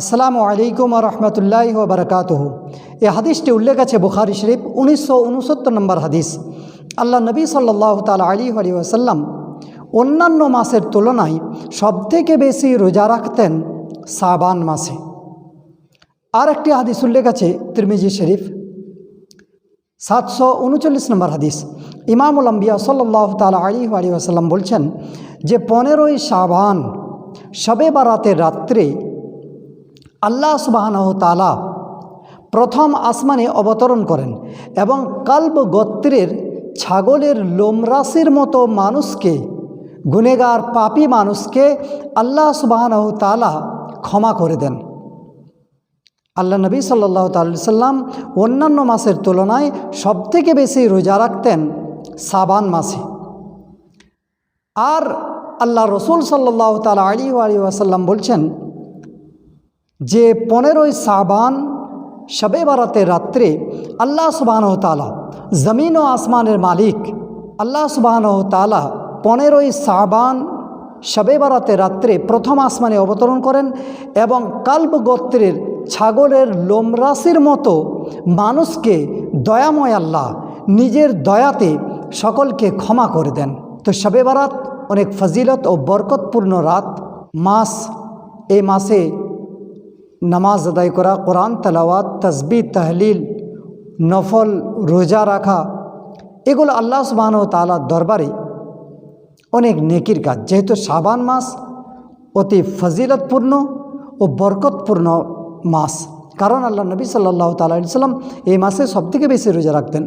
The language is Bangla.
আসসালামু আলাইকুম রহমতুল্লাহ বারকাত এই হাদিসটি উল্লেখ আছে বুখারি শরীফ উনিশশো উনসত্তর নম্বর হাদিস। আল্লাহ নবী সাল্লাহ তাল আলী আলী ওয়াসাল্লাম অন্যান্য মাসের তুলনায় সবথেকে বেশি রোজা রাখতেন সাবান মাসে। আর একটি হাদিস উল্লেখ আছে তিরমিজি শরীফ সাতশো উনচল্লিশ নম্বর হাদিস। ইমামুল আম্বিয়া সাল্লাহ তাল আলী আলী আসাল্লাম বলছেন যে পনেরোই সাবান শবে বারাতের রাত্রে আল্লাহ সুবাহানহ তালা প্রথম আসমানে অবতরণ করেন এবং কাল্ব গোত্রের ছাগলের লোমরাশির মতো মানুষকে গুনেগার পাপি মানুষকে আল্লাহ সুবাহানহ তালা ক্ষমা করে দেন। আল্লাহ নবী সাল্লাহ সাল্লাম অন্যান্য মাসের তুলনায় সবথেকে বেশি রোজা রাখতেন সাবান মাসে। আর আল্লাহ রসুল সাল্লাহ তালা আলী আলী আসাল্লাম বলছেন যে পনেরোই সাবান শবে বারাতে রাত্রে আল্লাহ সুবাহ তালা জমিন ও আসমানের মালিক আল্লাহ সুবাহ তালা পনেরোই সাবান শবে বারাতে রাত্রে প্রথম আসমানে অবতরণ করেন এবং কাল্ব গোত্রের ছাগলের লোমরাশির মতো মানুষকে দয়াময় আল্লাহ নিজের দয়াতে সকলকে ক্ষমা করে দেন। তো শবে বারাত অনেক ফজিলত ও বরকতপূর্ণ রাত। মাস, এই মাসে নামাজ আদায় করা, কোরআন, তালাওয়াত তসবি তহলিল, নফল, রোজা রাখা, এগুলো আল্লাহ সুবাহন তালার দরবারে অনেক নেকির কাজ। যেহেতু সাবান মাস অতি ফজিলতপূর্ণ ও বরকতপূর্ণ মাস, কারণ আল্লাহ নবী সাল্লাহ তাল্লাম এই মাসে সবথেকে বেশি রোজা রাখতেন।